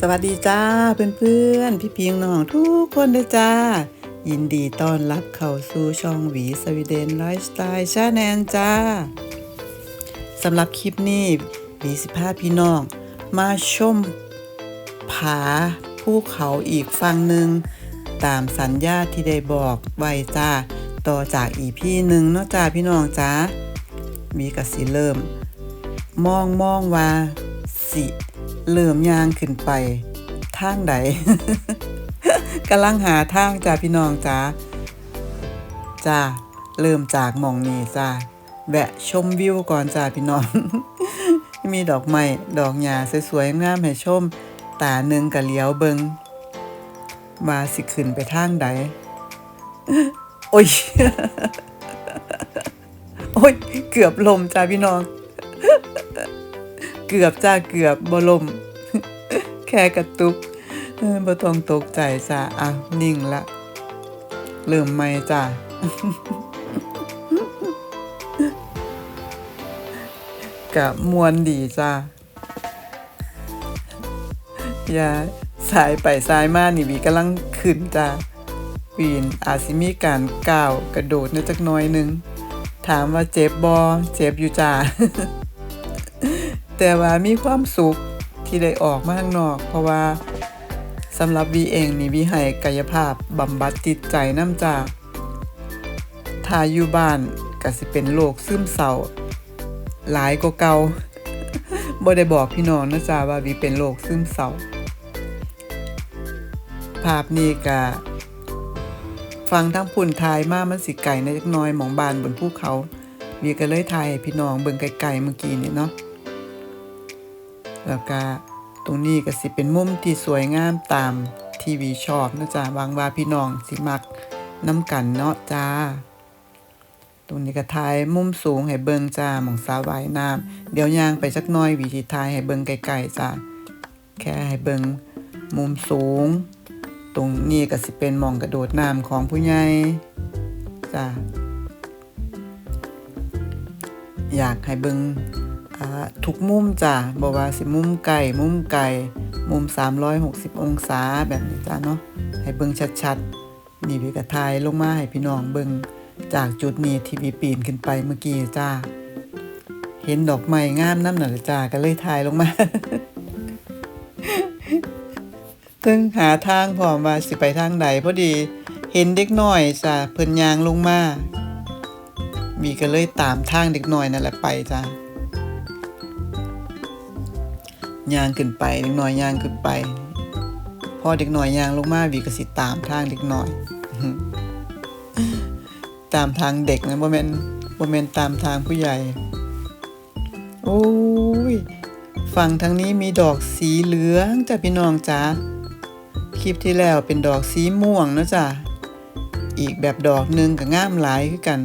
สวัสดีจ้าเพื่อนๆพี่พิงน้องทุกคนเลยจ้า ยินดีต้อนรับเข้าสู่ช่องหวีสวีเดนไลฟ์สไตล์ชาแนนจ้าสำหรับคลิปนี้หวีสิพาพี่น้อง มาชมผาภูเขาอีกฝั่งหนึ่ง ตามสัญญาที่ได้บอกไว้จ้า ต่อจากอีพี่หนึ่งเนาะจ้าพี่น้องจ้ามีกสิเริ่ม มองมองว่าสิ เริ่มยางขึ้นไปทางใดกำลังหาทางจ้าพี่น้องจ้าจ้าเริ่มจากมองนี้จ้าแวะชมวิวก่อนจ้าพี่น้อง มีดอกไม้ดอกหญ้าสวยๆงามให้ชม ตาหนึ่งกะเลี้ยวเบิงว่าสิขึ้นไปทางใดโอ้ยโอ้ยเกือบลมจ้าพี่น้อง เกือบจ้าเกือบบลม แค่กระตุกเออบ่ต้องตกใจจ้าอะนิ่งละ เริ่มใหม่จ้ากะมวนดีจ้าอย่าสายไปสายมานี่วีกำลังขึ้นจ้าปีนอาจสิมีการก้าวกระโดดในจักน้อยหนึง ถามว่าเจ็บบอเจ็บอยู่จ้า แต่ว่ามีความสุขที่ได้ออกมาข้างนอก เพราะว่าสำหรับวีเองนี่วีให้กายภาพบำบัดจิตใจน้ำจากถ้าอยู่บ้านก็สิเป็นโรคซึมเศร้าหลายกว่าเก่าบ่ได้บอกพี่น้องนะจ๊ะว่าวีเป็นโรคซึมเศร้าภาพนี้ก็ฟังทั้งพุ่นทายมามันสิไก่ในจักน้อยหมองบานบนภูเขาวีก็เลยทายพี่น้องเบิ่งไกลๆเมื่อกี้นี่เนาะ แล้วก็ตรงนี้ก็สิเป็นมุมที่สวยงามตามทีวีชอบนะจ๊ะวังว่าพี่น้องสิมักน้ำกันเนาะจ้า ตรงนี้ก็ถ่ายมุมสูงให้เบิงจ้าหมองสาวว่ายน้ำเดี๋ยวยางไปสักน้อยวิธีถ่ายให้เบิงไกลๆจ้าแค่ให้เบิงมุมสูง ตรงนี้ก็สิเป็นมองกระโดดน้ำของผู้ใหญ่จ้าอยากให้เบิง ทุกมุมจ้ะบอกว่าสิมุมไก่มุมไก่มุม 360 องศาแบบนี้จ้ะเนาะให้เบิ่งชัดๆ นี่พี่กระทายลงมาให้พี่น้องเบิ่งจากจุดนี้ที่พี่ปีนขึ้นไปเมื่อกี้จ้าเห็นดอกไม้งามน้ำหน่ะจ้าก็เลยถ่ายลงมาถึงหาทางพร้อมว่าสิไปทางใดพอดี เห็นเด็กน้อยจ้ะเพิ่นยางลงมามีก็เลยตามทางเด็กน้อยนั่นแหละไปจ้า ย่างขึ้นไปเด็กน้อยย่างขึ้นไป พอเด็กน้อยย่างลงมาวีก็สิตามทางเด็กน้อยตามทางเด็กนะบ่แมนบ่แมนตามทางผู้ใหญ่ โอ้ยฝั่งทางนี้มีดอกสีเหลืองจ้ะพี่น้องจ้าคลิปที่แล้วเป็นดอกสีม่วงนะจ้ะอีกแบบดอกหนึ่งก็งามหลายคือกัน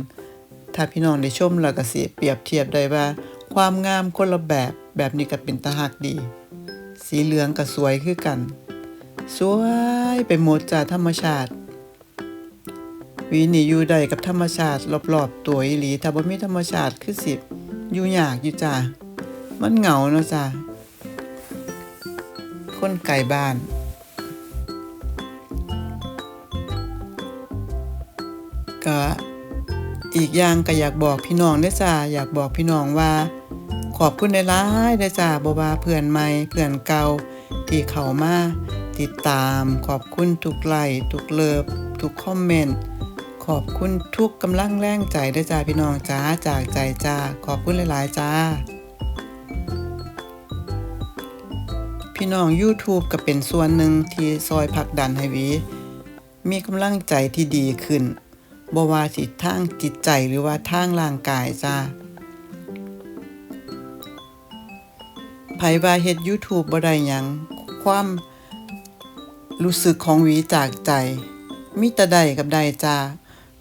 ถ้าพี่น้องได้ชมแล้วก็สิเปรียบเทียบได้ว่า ความงามคนละแบบ แบบนี้ก็เป็นตาหักดี สีเหลืองก็สวยคือกัน สวยไปหมดจากธรรมชาติ วีนี่อยู่ได้กับธรรมชาติรอบๆตัวอีหลีถ้าบ่มีธรรมชาติคือสิอยู่ยากอยู่จ้ามันเหงาเนาะจ้าคนไกลบ้านก็อีกอย่างก็อยากบอกพี่น้องเด้อจ้าอยากบอกพี่น้องว่า ขอบคุณหลายๆเด้จ้าบ่ว่าเพื่อนใหม่เพื่อนเก่าที่เข้ามาติดตามขอบคุณทุกไลค์ทุกเลิฟทุกคอมเมนต์ขอบคุณทุกกำลังแรงใจเด้จ้าพี่น้องจ้าจากใจจ้าขอบคุณหลายๆจ้า พี่น้อง YouTube ก็เป็นส่วนหนึ่งที่ซอยผักดันให้วีมีกำลังใจที่ดีขึ้นบ่ว่าสิทางจิตใจหรือว่าทางร่างกายจ้า ไผว่าเฮ็ด YouTube บ่ได้หยัง ความรู้สึกของหวีจากใจ มีแต่ได้กับได้จ้า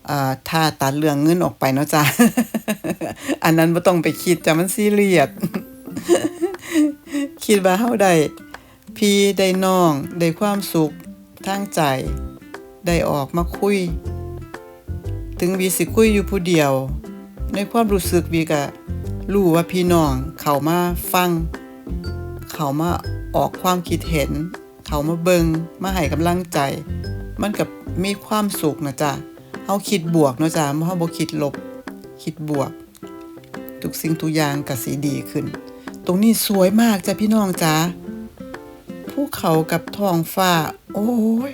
อ่าถ้าตัดเรื่องเงินออกไปเนาะจ้า อันนั้นบ่ต้องไปคิดจ้ามันซีเรียส คิดว่าเฮาได้พี่ได้น้องได้ความสุขทางใจ ได้ออกมาคุย ถึงวีสิคุยอยู่ผู้เดียว ในความรู้สึกวีก็รู้ว่าพี่น้อง เขามาฟัง เขามาออกความคิดเห็น เขามาเบิงมาให้กำลังใจ มันกับมีความสุขนะจ๊ะเฮาคิดบวกเนาะจ๊ะเฮาบ่คิดลบ คิดบวก ทุกสิ่งทุกอย่างก็สิดีขึ้น ตรงนี้สวยมากจ้ะพี่น้องจ๋าภูเขากับท้องฟ้า โอ้ย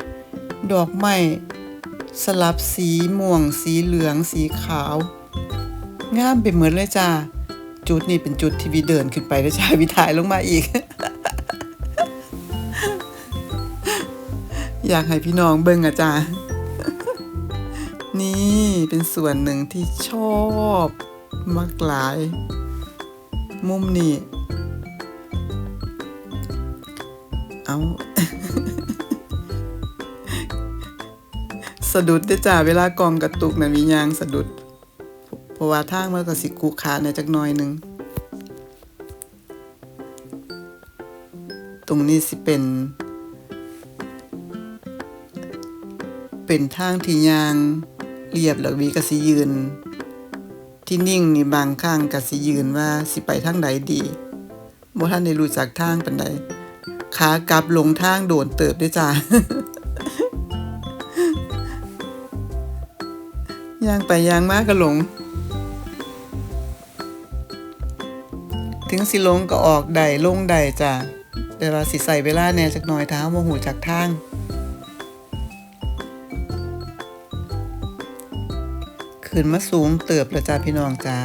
ดอกไม้สลับสีม่วง สีเหลือง สีขาว งามไปเหมือนเลยจ้า จุดนี้เป็นจุดที่วีเดินขึ้นไปแล้วจ้าวีถ่ายลงมาอีก อยากให้พี่น้องเบิ่งอะจ้านี่เป็นส่วนหนึ่งที่ชอบมากหลาย มุมนี้เอาสะดุดได้จ้าเวลากองกระตุกมันมียางสะดุด ราะว่าทางมันก็สิกุขาในอยจักหน่อยหนึ่งตรงนี้สิเป็น เป็นทางที่ยางเรียบแล้ววีก็สิยืน ที่นิ่งนี่บางข้างก็สิยืนว่าสิไปทางใดดีบ่ท่านได้รู้จักทางปานใดขากลับลงทางโดนเติบด้วยจ้าย่างไปย่างมากก็หลง งสิลงก็ออกได้ลงได้จ้ะแต่ว่าสิใส่เวลาแน่จักหน่อยเท้าโมหูจากทางขึ้นมาสูงเติบแล้วจ้าพี่น้องจ้า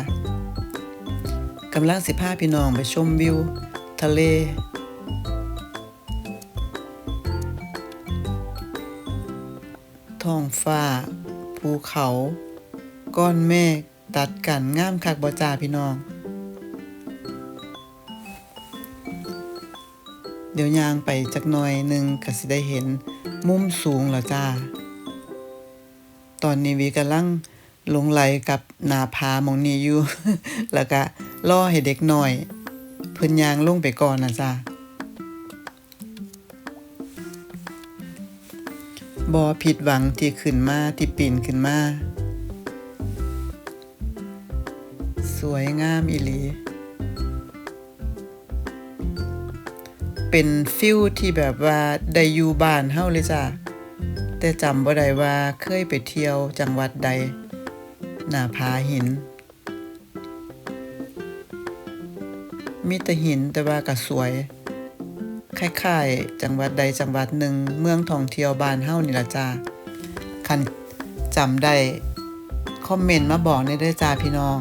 กำลังสิพาพี่น้องไปชมวิว ทะเลท้องฟ้า ภูเขา ก้อนเมฆตัดกันงามคักบ่จ้าพี่น้อง ดี๋ยวยางไปจักหน่อยหนึ่งก็สิได้เห็นมุมสูงแล้วจ้า ตอนนี้วีกำลังหลงไหลกับหนาพามองนี้อยู่ แล้วก็ล่อให้เด็กหน่อยเพิ่นยางลงไปก่อนนะจ้าบอผิดหวังที่ขึ้นมาที่ปีนขึ้นมา สวยงามอีหลี เป็นฟิลที่แบบว่าได้อยู่บ้านเฮาเลยจ้ะแต่จำบ่ได้ว่าเคยไปเที่ยวจังหวัดใด หน้าผาหิน มีแต่หินแต่ว่าก็สวย คล้ายๆ จังหวัดใดจังหวัดหนึ่งเมืองท่องเที่ยวบ้านเฮานี่ล่ะจ้าคันจำได้ คอมเมนต์มาบอกในเด้อจ้าพี่น้อง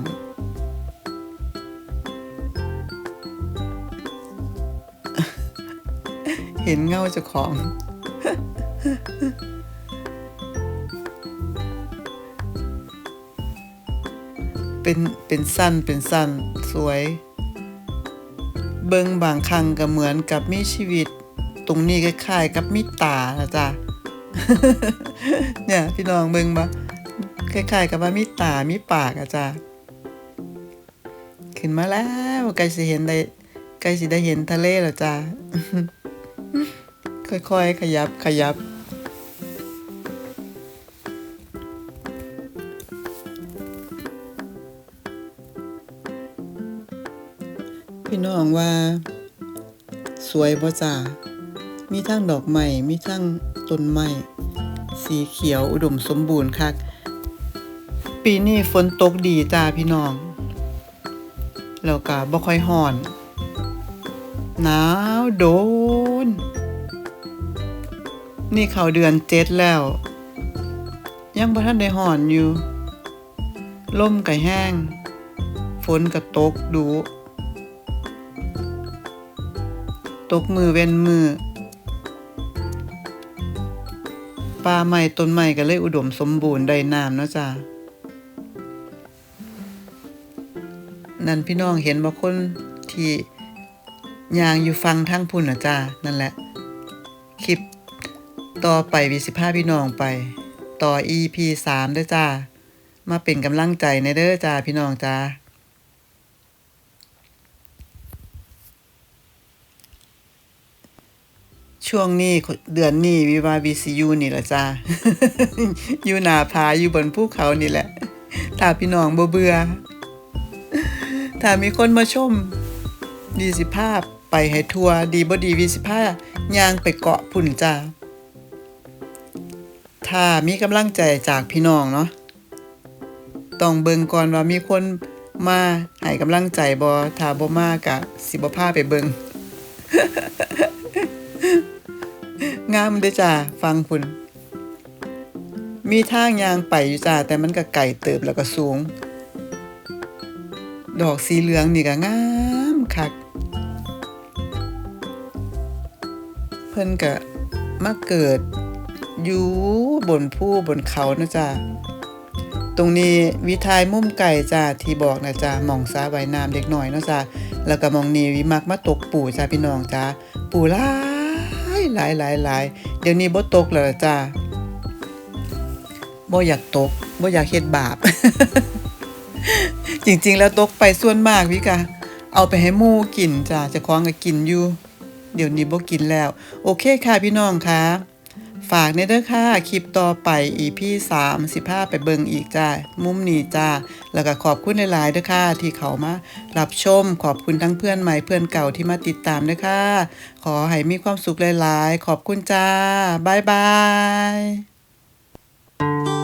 เห็นเงาเจ้าของ เป็นเป็นสั้นเป็นสั้นสวย เบิงบางครั้งก็เหมือนกับมีชีวิต ตรงนี้คล้ายๆกับมีตานะจ๊ะเนี่ยพี่น้องเบิงบ่คล้ายๆกับว่ามีตามีปากอะจ้ะขึ้นมาแล้วใกล้สิเห็นได้ใกล้สิได้เห็นทะเลแล้วจ้ะ ค่อยๆ ขยับขยับ พี่น้องว่า สวยบ่จ้ามีทั้งดอกไม้มีทั้งต้นไม้สีเขียวอุดมสมบูรณ์คัก ปีนี้ฝนตกดีจ้าพี่น้อง แล้วก็บ่ค่อยฮ้อน หนาวโดน นี่เข้าเดือนเจ็ดแล้ว ยังบ่ทันได้ฮ้อนอยู่ลมก็แห้ง ฝนก็ตกดู ตกมือเว้นมือป่าใหม่ต้นใหม่ก็เลยอุดมสมบูรณ์ได้น้ำเนาะจ้านั่นพี่น้องเห็นบ่คนที่ยางอยู่ฟังทั้งพุ่นนะจ้านั่นแหละ ต่อไปวิสิพาพี่น้องไป ต่อ EP สามด้อจ้า มาเป็นกำลังใจในเด้อจ้าพี่น้องจ้าช่วงนี้เดือนนี้วิวาวีซียูนี่แหละจ้าอยู่หนาผาอยู่บนภูเขานี่แหละ ถ้าพี่น้องบ่เบื่อถ้ามีคนมาชมดีสิภาพไปให้ทัวร์ดีบ่ดีวิสิพาพยางไปเกาะพุ่นจ้า ถ้ามีกำลังใจจากพี่น้องเนาะต้องเบิ่งก่อนว่ามีคนมาให้กำลังใจบ่ถ้าบ่มากะสิบ่พาไปเบิ่งงามเด้จ้าฟังพุ่นมีทางยางไปอยู่จ้าแต่มันก็ไก่เติบแล้วก็สูง ดอกสีเหลืองนี่ก็งามคัก เพิ่นก็มาเกิด อยู่บนผู้บนเขานะจ้าตรงนี้วิทายมุมไก่จ้าที่บอกนะจ้ามองสาไว้น้ำเด็กหน่อยเนาะจ้าแล้วก็มองนี้วิมักมาตกปู่จ้าพี่น้องจ้าปู่หลายหลายหลายหลายเดี๋ยวนี้บ่ตกแล้วจ้าบ่อยากตกบ่อยากเฮ็ดบาป จริงๆ แล้วตกไปส่วนมากวิกะเอาไปให้หมูกินจ้ะเจะคล้องก็กินอยู่ เดี๋ยวนี้บ่กินแล้ว โอเคค่ะพี่น้องค่ะ ฝากในเด้อค่ะ คลิปต่อไป EP 3 15ไปเบิงอีกจ้า มุมนี้จ้า แล้วก็ขอบคุณหลายๆเด้อค่ะ ที่เขามารับชม ขอบคุณทั้งเพื่อนใหม่เพื่อนเก่าที่มาติดตามเด้อค่ะ ขอให้มีความสุขหลายๆ ขอบคุณจ้า บ๊ายบาย